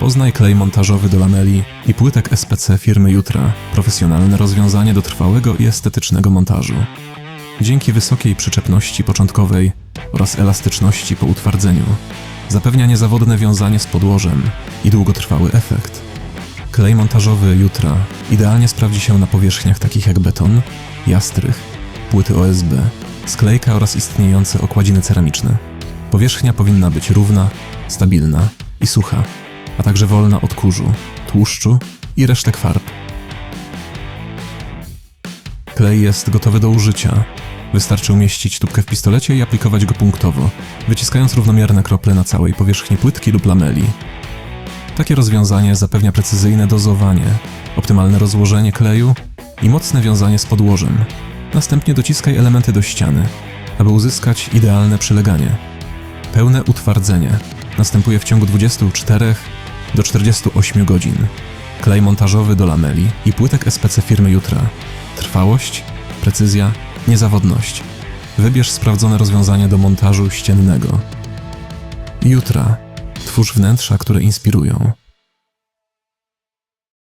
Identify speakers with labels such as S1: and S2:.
S1: Poznaj klej montażowy do lameli i płytek SPC firmy Jutra. Profesjonalne rozwiązanie do trwałego i estetycznego montażu. Dzięki wysokiej przyczepności początkowej oraz elastyczności po utwardzeniu zapewnia niezawodne wiązanie z podłożem i długotrwały efekt. Klej montażowy Jutra idealnie sprawdzi się na powierzchniach takich jak beton, jastrych, płyty OSB, sklejka oraz istniejące okładziny ceramiczne. Powierzchnia powinna być równa, stabilna i sucha, a także wolna od kurzu, tłuszczu i resztek farb. Klej jest gotowy do użycia. Wystarczy umieścić tubkę w pistolecie i aplikować go punktowo, wyciskając równomierne krople na całej powierzchni płytki lub lameli. Takie rozwiązanie zapewnia precyzyjne dozowanie, optymalne rozłożenie kleju i mocne wiązanie z podłożem. Następnie dociskaj elementy do ściany, aby uzyskać idealne przyleganie. Pełne utwardzenie następuje w ciągu 24 do 48 godzin. Klej montażowy do lameli i płytek SPC firmy Jutra. Trwałość, precyzja, niezawodność. Wybierz sprawdzone rozwiązanie do montażu ściennego. Jutra. Twórz wnętrza, które inspirują.